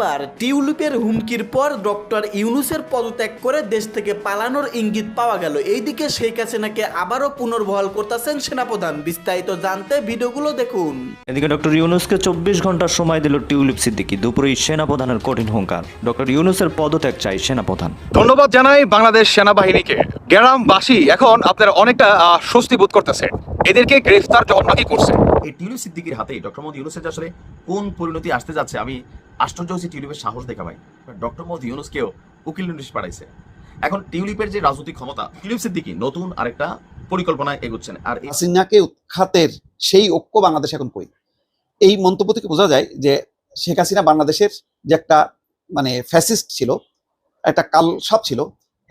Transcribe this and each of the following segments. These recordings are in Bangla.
এবার টিউলিপের হুমকির পর ডক্টর ইউনুসের পদত্যাগ করে দেশ থেকে পালানোর ইঙ্গিত পাওয়া গেল। এইদিকে শেখ হাসিনাকে আবারও পুনর্বহাল করতেছেন সেনাপ্রধান। বিস্তারিত জানতে ভিডিওগুলো দেখুন। এদিকে ডক্টর ইউনুসকে চব্বিশ ঘণ্টার সময় দিল টিউলিপ সিদ্দিকি। দুপুরেই সেনাপ্রধানের কঠিন হুঙ্কার। ডক্টর ইউনুসের পদত্যাগ চাই সেনাপ্রধান। ধন্যবাদ জানাই বাংলাদেশ সেনাবাহিনীকে। গ্রামবাসী এখন আপনারা অনেকটা স্বস্তি বোধ করতেছে। এদেরকে গ্রেফতার যখন নাকি করছে? এই টিউলিপ সিদ্দিকির হাতে ডক্টর মোহাম্মদ ইউনুসের আসলে কোন পরিণতি আসতে যাচ্ছে আমি আশ্চর্য হয়েছে টিউলিপের সাহস দেখা ভাই ডক্টর মোহাম্মদ ইউনুসকেও উকিল নোটিশ পাঠাইছে। এখন টিউলিপের যে রাজনৈতিক ক্ষমতা, টিউলিপ দিকে নতুন আরেকটা পরিকল্পনায় এগোচ্ছেন। আর হাসিনাকে উৎখাতের সেই ঐক্য বাংলাদেশ এখন কই? এই মন্তব্য থেকে বোঝা যায় যে শেখ হাসিনা বাংলাদেশের যে একটা মানে ফ্যাসিস্ট ছিল, একটা কালসাপ ছিল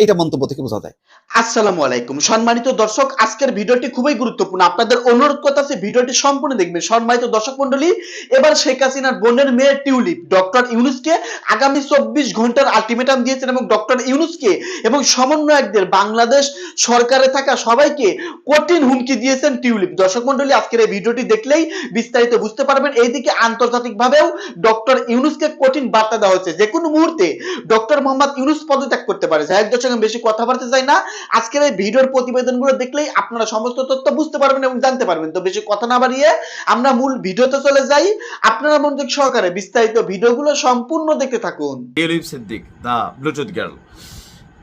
এইটা মন্তব্য থেকে বোঝা যায়। আসসালামু আলাইকুম। সম্মানিত দর্শক, আজকের ভিডিওটি খুবই গুরুত্বপূর্ণ। আপনাদের অনুরোধ করতে আছে ভিডিওটি সম্পূর্ণ দেখবেন। সম্মানিত দর্শক মন্ডলী এবার শেখ হাসিনার বোনের মেয়ে টিউলিপ, ডক্টর ইউনুসকে আগামী চব্বিশ ঘণ্টার আলটিমেটাম দিয়েছেন এবং ডক্টর ইউনুসকে এবং সমন্বয়কদের বাংলাদেশ সরকারে থাকা সবাইকে কঠিন হুমকি দিয়েছেন টিউলিপ। দর্শক মন্ডলী আজকের এই ভিডিওটি দেখলেই বিস্তারিত বুঝতে পারবেন। এইদিকে আন্তর্জাতিকভাবেও ডক্টর ইউনুসকে কঠিন বার্তা দেওয়া হচ্ছে যে কোনো মুহূর্তে ডক্টর মোহাম্মদ ইউনুস পদত্যাগ করতে পারে। যাই দর্শক আমি বেশি কথা বলতে চাই না। আজকের এই ভিডিওর প্রতিবেদনগুলো দেখলেই আপনারা সমস্ত তথ্য বুঝতে পারবেন এবং জানতে পারবেন। তো বেশি কথা না বাড়িয়ে আমরা মূল ভিডিওতে চলে যাই। আপনারা মনোযোগ সহকারে বিস্তারিত ভিডিওগুলো সম্পূর্ণ দেখতে থাকুন। Siddique, the Bluetooth girl.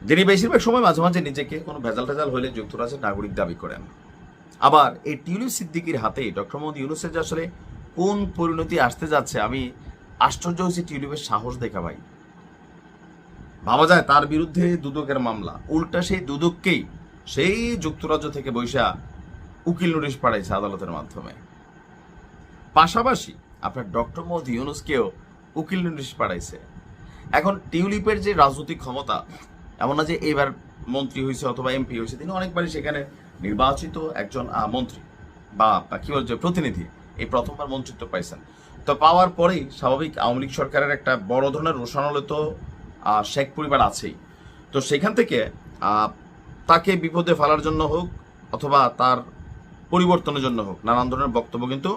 যিনি বেশিরভাগ সময় মাঝে মাঝে নিজেকে কোনো ভেজাল টেজাল হলে যুক্তরাষ্ট্রের নাগরিক দাবি করেন। আবার এই টিউলিপ সিদ্দিকির হাতে ডক্টর মোহাম্মদ ইউনুসের আসলে কোন পরিণতি আসতে যাচ্ছে, আমি আশ্চর্য হয়েছি টিউলিপের সাহস দেখা ভাই ভাবা যায় তার বিরুদ্ধে দুদকের মামলা। উল্টা সেই দুদককেই সেই যুক্তরাজ্য থেকে বৈশা উকিল নোটিশ পাঠাইছে আদালতের মাধ্যমে। পাশাপাশি আপনার ডক্টর মোহাম্মদ ইউনুসকেও উকিল নোটিশ পাঠাইছে। এখন টিউলিপের যে রাজনৈতিক ক্ষমতা এমন না যে এবার মন্ত্রী হয়েছে অথবা এমপি হয়েছে তিনি অনেকবারই সেখানে নির্বাচিত একজন মন্ত্রী বা কি বলছে প্রতিনিধি এই প্রথমবার মন্ত্রিত্ব পাইছেন। তো পাওয়ার পরেই স্বাভাবিক আওয়ামী লীগ সরকারের একটা বড় ধরনের রোষানলে তো আহ, শেখ পরিবার আছেই। তো সেখান থেকে তাকে বিপদে ফেলার জন্য হোক অথবা তার পরিবর্তনের জন্য হোক, নানান ধরনের বক্তব্য কিন্তু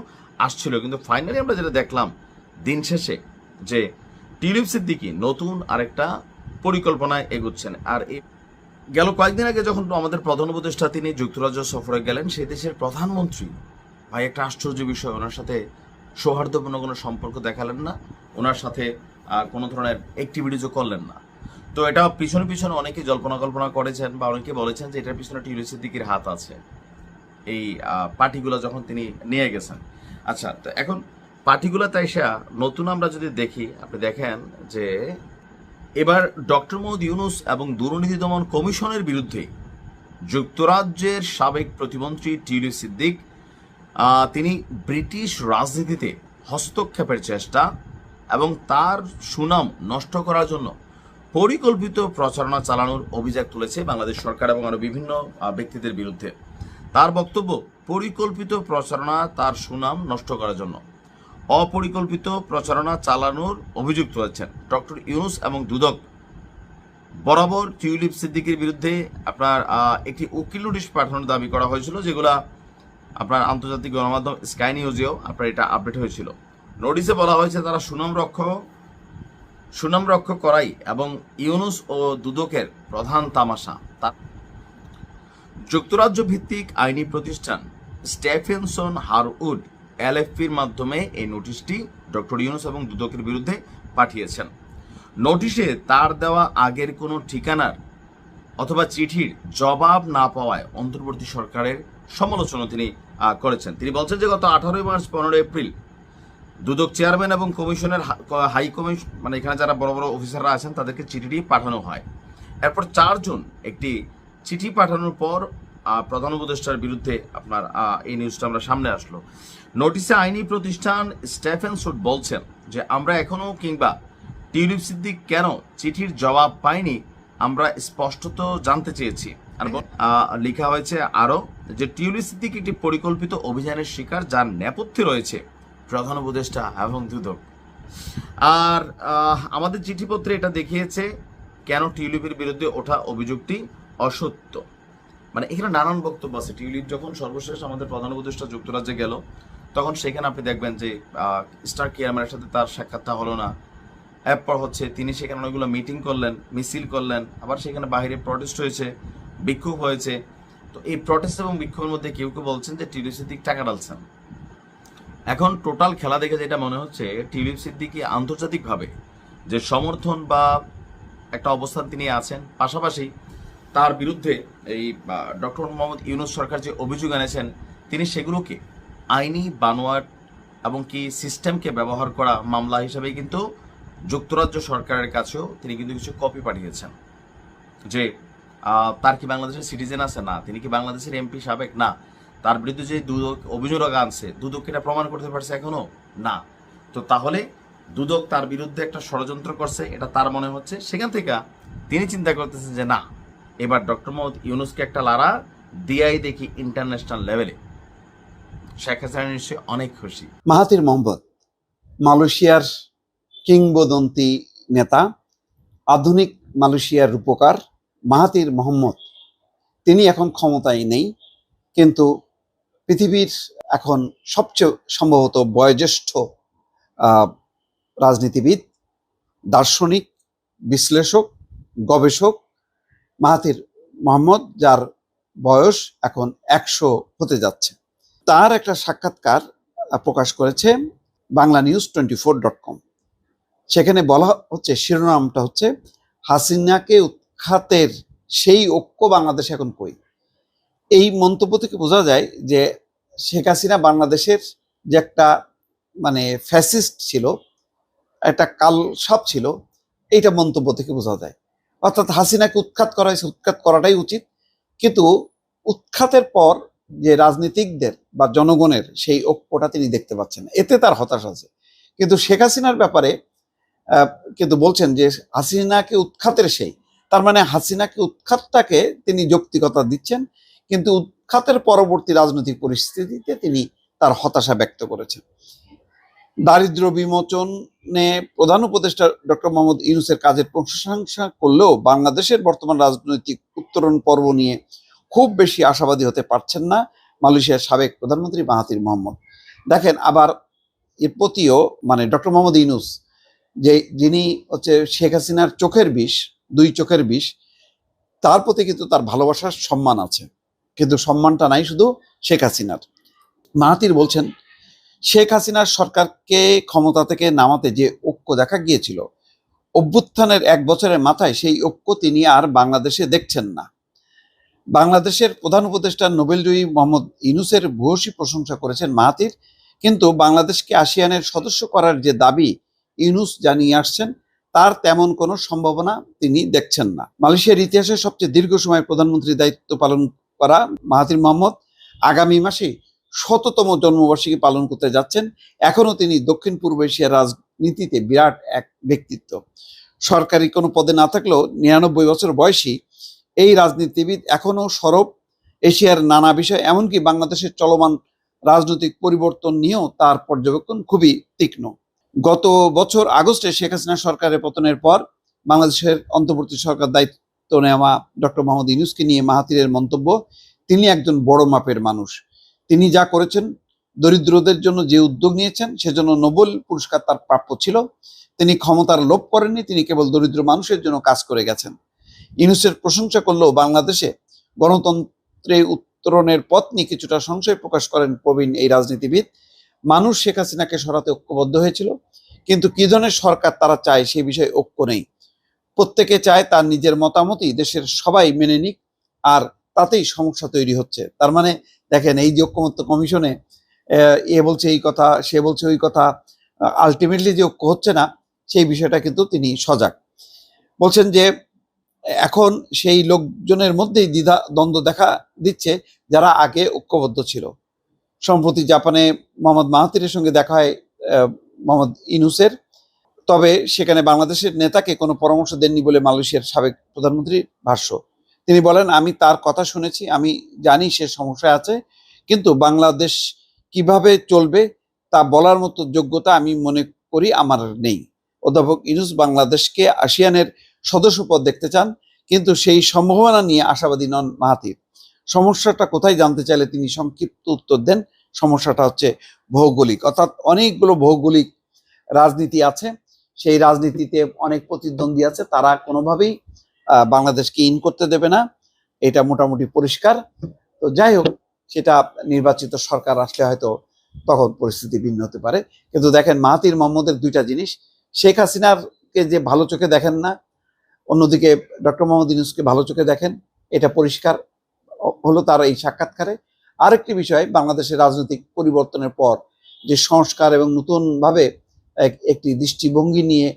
আসছিল। কিন্তু ফাইনালি আমরা যেটা দেখলাম দিন শেষে যে টিউলিপ সিদ্দিকি নতুন আরেকটা পরিকল্পনায় এগুচ্ছেন। আর এই গেল কয়েকদিন আগে যখন আমাদের প্রধান উপদেষ্টা তিনি যুক্তরাজ্য সফরে গেলেন, সেই দেশের প্রধানমন্ত্রী, ভাই, একটা আশ্চর্য বিষয়, ওনার সাথে সৌহার্দ্যপূর্ণ কোনো সম্পর্ক দেখালেন না। ওনার সাথে আহ, কোনো ধরনের অ্যাক্টিভিটিজও করলেন না। তো এটা পিছনে পিছনে অনেকে জল্পনা কল্পনা করেছেন বা অনেকে বলেছেন যে এটার পিছনে টিউলিপ সিদ্দিকির হাত আছে। এই পার্টিগুলো যখন তিনি নিয়ে গেছেন। আচ্ছা তো এখন পার্টিগুলো তাই সে নতুন আমরা যদি দেখি আপনি দেখেন যে এবার ডক্টর মোহাম্মদ ইউনুস এবং দুর্নীতি দমন কমিশনের বিরুদ্ধে যুক্তরাজ্যের সাবেক প্রতিমন্ত্রী টিউলিপ সিদ্দিক তিনি ব্রিটিশ রাজনীতিতে হস্তক্ষেপের চেষ্টা এবং তার সুনাম নষ্ট করার জন্য পরিকল্পিত প্রচারণা চালানোর অভিযোগ তুলেছে বাংলাদেশ সরকার এবং আরও বিভিন্ন ব্যক্তিদের বিরুদ্ধে। তার বক্তব্য, পরিকল্পিত প্রচারণা তার সুনাম নষ্ট করার জন্য। অপরিকল্পিত প্রচারণা চালানোর অভিযোগ তুলেছেন ডক্টর ইউনুস এবং দুদক। বরাবর টিউলিপ সিদ্দিকের বিরুদ্ধে আপনার একটি উকিল নোটিশ পাঠানোর দাবি করা হয়েছিল, যেগুলা আপনার আন্তর্জাতিক গণমাধ্যম স্কাই নিউজেও আপনার এটা আপডেট হয়েছিল। নোটিশে বলা হয়েছে তারা সুনাম রক্ষক সুনাম রক্ষক করাই এবং ইউনুস ও দুদকের প্রধান তামাশা। তা যুক্তরাজ্য ভিত্তিক আইনি প্রতিষ্ঠান স্টেফেনসন হারউড এলএফপির মাধ্যমে এই নোটিশটি ডক্টর ইউনুস এবং দুদকের বিরুদ্ধে পাঠিয়েছেন। নোটিশে তার দেওয়া আগের কোনো ঠিকানার অথবা চিঠির জবাব না পাওয়ায় অন্তর্বর্তী সরকারের সমালোচনা তিনি করেছেন। তিনি বলছেন যে গত আঠারোই মার্চ, পনেরোই এপ্রিল দুদক চেয়ারম্যান এবং কমিশনের হাই কমিশন মানে এখানে যারা বড় বড় অফিসাররা আছেন, তাদেরকে চিঠিটি পাঠানো হয়। এরপর চারজন একটি চিঠি পাঠানোর পর প্রধান উপদেষ্টার বিরুদ্ধে আপনার এই নিউজটা আমরা সামনে আসলো। নোটিশে আইনি প্রতিষ্ঠান স্টেফেন সুট বলছেন যে, আমরা এখনও কিংবা টিউলিপ সিদ্দিক কেন চিঠির জবাব পাইনি, আমরা স্পষ্টত জানতে চেয়েছি। আর লেখা হয়েছে আরও যে, টিউলিপ সিদ্দিক একটি পরিকল্পিত অভিযানের শিকার, যার নেপথ্যে রয়েছে প্রধান উপদেষ্টা এবং দুদক। আর আমাদের চিঠিপত্রে এটা দেখিয়েছে কেন টিউলিপের বিরুদ্ধে ওঠা অভিযোগটি অসত্য। মানে এখানে নানান বক্তব্য আছে। টিউলিপ যখন সর্বশেষ আমাদের প্রধান উপদেষ্টা যুক্তরাজ্যে গেল, তখন সেখানে আপনি দেখবেন যে স্টার কেয়ারম্যানের সাথে তার সাক্ষাৎটা হলো না। এরপর হচ্ছে তিনি সেখানে অনেকগুলো মিটিং করলেন, মিছিল করলেন, আবার সেখানে বাইরে প্রটেস্ট হয়েছে, বিক্ষোভ হয়েছে। তো এই প্রটেস্ট এবং বিক্ষোভের মধ্যে কেউ কেউ বলছেন যে টিউলিপ সিদ্দিক টাকা ডালছেন এখন টোটাল খেলা দেখে যেটা মনে হচ্ছে টিউলিপ সিদ্দিকি আন্তর্জাতিকভাবে যে সমর্থন বা একটা অবস্থান তিনি আছেন, পাশাপাশি তার বিরুদ্ধে এই ডক্টর মোহাম্মদ ইউনুস সরকার যে অভিযোগ এনেছেন, তিনি সেগুলোকে আইনি বানোয়াট এবং কি সিস্টেমকে ব্যবহার করা মামলা হিসেবে কিন্তু যুক্তরাজ্য সরকারের কাছেও তিনি কিন্তু কিছু কপি পাঠিয়েছেন। যে তার কি বাংলাদেশের সিটিজেন আছে? না। তিনি কি বাংলাদেশের এমপি সাবেক? না। তার বিরুদ্ধে যে দুদক অভিযোগ আনছে দুদক এটা প্রমাণ করতে পারছে এখনও? না। তো তাহলে দুদক তার বিরুদ্ধে একটা ষড়যন্ত্র করছে, এটা তার মনে হচ্ছে। সেখান থেকে তিনি চিন্তা করতেছেন যে না, এবার ডক্টর মোহাম্মদ ইউনুসকে একটা লারা দিয়াই দেখি ইন্টারন্যাশনাল লেভেলে। শেখ হাসিনা নিশ্চয়ই অনেক খুশি। মাহাতির মোহাম্মদ, মালয়েশিয়ার কিংবদন্তি নেতা, আধুনিক মালয়েশিয়ার রূপকার মাহাতির মোহাম্মদ, তিনি এখন ক্ষমতায় নেই, কিন্তু পৃথিবীর এখন সবচেয়ে সম্ভবত বয়োজ্যেষ্ঠ রাজনীতিবিদ, দার্শনিক, বিশ্লেষক, গবেষক মাহাতির মোহাম্মদ, যার বয়স এখন একশো হতে যাচ্ছে। তার একটা সাক্ষাৎকার প্রকাশ করেছে Bangla news twenty four dot com. সেখানে বলা হচ্ছে, শিরোনামটা হচ্ছে, হাসিনাকে উৎখাতের সেই ঐক্য বাংলাদেশ এখন কই? এই মন্তব্য থেকে বোঝা যায় যে শেখ হাসিনা বাংলাদেশের যে একটা মানে ফ্যাসিস্ট ছিল, একটা কাল সাপ ছিল, এইটা মন্তব্য থেকে বোঝা যায়। অর্থাৎ হাসিনাকে উৎখাত করা হয়েছে উৎখাত করাটাই উচিত। কিন্তু উৎখাতের পর যে রাজনীতিকদের বা জনগণের সেই ঐক্যটা তিনি দেখতে পাচ্ছেন এতে তার হতাশ আছে। কিন্তু শেখ হাসিনার ব্যাপারে কিন্তু বলছেন যে হাসিনাকে উৎখাতের সেই, তার মানে হাসিনাকে উৎখাতটাকে তিনি যৌক্তিকতা দিচ্ছেন কিন্তু উৎখাতের পরবর্তী রাজনৈতিক পরিস্থিতিতে তিনি তার হতাশা ব্যক্ত করেছেন। দারিদ্র বিমোচনে প্রধান উপদেষ্টা ডক্টর মোহাম্মদ ইউনুসের কাজের প্রশংসা করলেও বাংলাদেশের বর্তমান রাজনৈতিক উত্তরণ পর্ব নিয়ে খুব বেশি আশাবাদী হতে পারছেন না মালয়েশিয়ার সাবেক প্রধানমন্ত্রী মাহাতির মোহাম্মদ। দেখেন, আবার এর প্রতিও মানে ডক্টর মোহাম্মদ ইউনুস, যে যিনি হচ্ছে শেখ হাসিনার চোখের বিষ, দুই চোখের বিষ, তার প্রতি কিন্তু তার ভালোবাসার সম্মান আছে। কিন্তু সম্মানটা নাই শুধু শেখ হাসিনার। মাহাতির বলছেন, শেখ হাসিনার সরকারকে ক্ষমতা থেকে নামাতে যে ঐক্য দেখা গিয়েছিল, অভ্যুত্থানের এক বছরের মাথায় সেই ঐক্য তিনি আর বাংলাদেশে দেখছেন না। বাংলাদেশের প্রধান উপদেষ্টা নোবেলজয়ী মোহাম্মদ ইউনুসের ভূয়সী প্রশংসা করেছেন মাহাতির কিন্তু বাংলাদেশকে আসিয়ানের সদস্য করার যে দাবি ইউনুস জানিয়ে আসছেন, তার তেমন কোনো সম্ভাবনা তিনি দেখছেন না। মালয়েশিয়ার ইতিহাসে সবচেয়ে দীর্ঘ সময় প্রধানমন্ত্রীর দায়িত্ব পালন করা মাহাতির মোহাম্মদ আগামী মাসে শততম জন্মবার্ষিকী পালন করতে যাচ্ছেন। এখনও তিনি দক্ষিণ পূর্ব এশিয়ার রাজনীতিতে বিরাট এক ব্যক্তিত্ব। সরকারি কোনো পদে না থাকলেও নিরানব্বই বছর বয়সী এই রাজনীতিবিদ এখনও সরব এশিয়ার নানা বিষয়, এমনকি বাংলাদেশের চলমান রাজনৈতিক পরিবর্তন নিয়েও তার পর্যবেক্ষণ খুবই তীক্ষ্ণ। গত বছর আগস্টে শেখ হাসিনা সরকারের পতনের পর বাংলাদেশের অন্তর্বর্তী সরকার দায়িত্ব নেওয়া ডক্টর মোহাম্মদ ইউনুসকে নিয়ে মাহাতিরের মন্তব্য, তিনি একজন বড় মাপের মানুষ। তিনি যা করেছেন, দরিদ্রদের জন্য যে উদ্যোগ নিয়েছেন, সেজন্য নোবেল পুরস্কার তার প্রাপ্য ছিল। তিনি ক্ষমতার লোভ করেননি, তিনি কেবল দরিদ্র মানুষের জন্য কাজ করে গেছেন। ইউনুসের প্রশংসা করলেও বাংলাদেশে গণতন্ত্রে উত্তরণের পথ নিয়ে কিছুটা সংশয় প্রকাশ করেন প্রবীণ এই রাজনীতিবিদ। মানুষ শেখ হাসিনাকে সরাতে ঐক্যবদ্ধ হয়েছিল, কিন্তু কি ধরনের সরকার তারা চায় সে বিষয়ে ঐক্য নেই। প্রত্যেকে চায় তার নিজের মতামতই দেশের সবাই মেনে নিক, আর তাতেই সমস্যা তৈরি হচ্ছে। তার মানে দেখেন, এই যে ঐক্যমত্য কমিশনে, এ বলছে এই কথা, সে বলছে ওই কথা আলটিমেটলি যে ঐক্য হচ্ছে না, সেই বিষয়টা কিন্তু তিনি সজাগ। বলছেন যে, এখন সেই লোকজনের মধ্যেই দ্বিধা, দ্বন্দ্ব দেখা দিচ্ছে যারা আগে ঐক্যবদ্ধ ছিল। সম্প্রতি জাপানে মোহাম্মদ মাহাতিরের সঙ্গে দেখা হয় মোহাম্মদ ইনুসের। তবে সেখানে বাংলাদেশের নেতাকে কোনো পরামর্শ দেননি বলে মালয়েশিয়ার সাবেক প্রধানমন্ত্রীর ভাষ্য। তিনি বলেন, আমি তার কথা শুনেছি, আমি জানি সে সমস্যায় আছে, কিন্তু বাংলাদেশ কীভাবে চলবে তা বলার মতো যোগ্যতা আমি মনে করি আমার নেই। অধ্যাপক ইনুস বাংলাদেশকে আসিয়ানের সদস্যপদ দেখতে চান, কিন্তু সেই সম্ভাবনা নিয়ে আশাবাদী নন মাহাতির সমস্যাটা কোথায় জানতে চাইলে তিনি সংক্ষিপ্ত উত্তর দেন। সমস্যাটা হচ্ছে ভৌগোলিক। অর্থাৎ অনেকগুলো ভৌগোলিক রাজনীতি আছে সেই রাজনীতিতে অনেক প্রতিদ্বন্দ্বী আছে, তারা কোনোভাবেই বাংলাদেশকে ইন করতে দেবে না। এটা মোটামুটি পরিষ্কার। তো যাই হোক, সেটা নির্বাচিত সরকার আসলে হয়তো তখন পরিস্থিতি ভিন্ন হতে পারে। কিন্তু দেখেন মাহাতির মোহাম্মদের দুইটা জিনিস। শেখ হাসিনার কে যে ভালো চোখে দেখেন না, অন্যদিকে ডক্টর মোহাম্মদ ইউনুসকে ভালো চোখে দেখেন, এটা পরিষ্কার, হলো তার এই সাক্ষাৎকারে। আরেকটি বিষয়, বাংলাদেশের রাজনৈতিক পরিবর্তনের পর যে সংস্কার এবং নতুনভাবে একটি দৃষ্টিভঙ্গি নিয়ে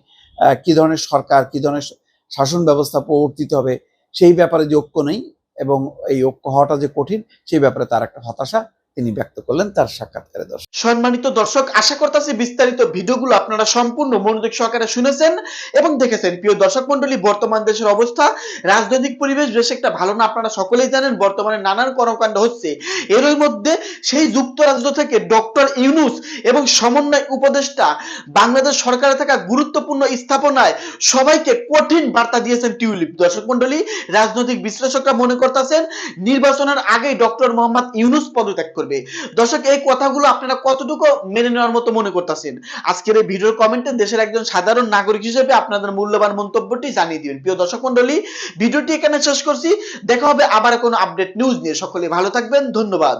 কি ধরনের সরকার, কি ধরনের শাসন ব্যবস্থা প্রবর্তিত হবে সেই ব্যাপারে যে ঐক্য নেই এবং এই ঐক্য হওয়াটা যে কঠিন, সেই ব্যাপারে তার একটা হতাশা তিনি ব্যক্ত করলেন তার সাক্ষাৎকারে দর্শক। সম্মানিত দর্শক, আশা করতেছি বিস্তারিত ভিডিওগুলো আপনারা সম্পূর্ণ মনোযোগ সহকারে শুনেছেন এবং দেখেছেন। প্রিয় দর্শক মন্ডলী বর্তমান দেশের অবস্থা, রাজনৈতিক পরিবেশ বেশ একটা ভালো না, আপনারা সকলেই জানেন বর্তমানে নানান কর্মকাণ্ড হচ্ছে। এরই মধ্যে সেই যুক্তরাজ্য থেকে ডক্টর ইউনুস এবং সমন্বয় উপদেষ্টা বাংলাদেশ সরকারে থাকা গুরুত্বপূর্ণ স্থাপনায় সবাইকে কঠিন বার্তা দিয়েছেন টিউলিপ। দর্শক মন্ডলী রাজনৈতিক বিশ্লেষকরা মনে করতেছেন, নির্বাচনের আগেই ডক্টর মোহাম্মদ ইউনুস পদত্যাগ করবে। দর্শক, এই কথাগুলো আপনারা কতটুকু মেনে নেওয়ার মতো মনে করতেছেন? আজকের এই ভিডিওর কমেন্টে দেশের একজন সাধারণ নাগরিক হিসেবে আপনাদের মূল্যবান মন্তব্যটি জানিয়ে দিবেন। প্রিয় দর্শক মন্ডলী ভিডিওটি এখানে শেষ করছি। দেখা হবে আবার কোনো আপডেট নিউজ নিয়ে। সকলে ভালো থাকবেন। ধন্যবাদ।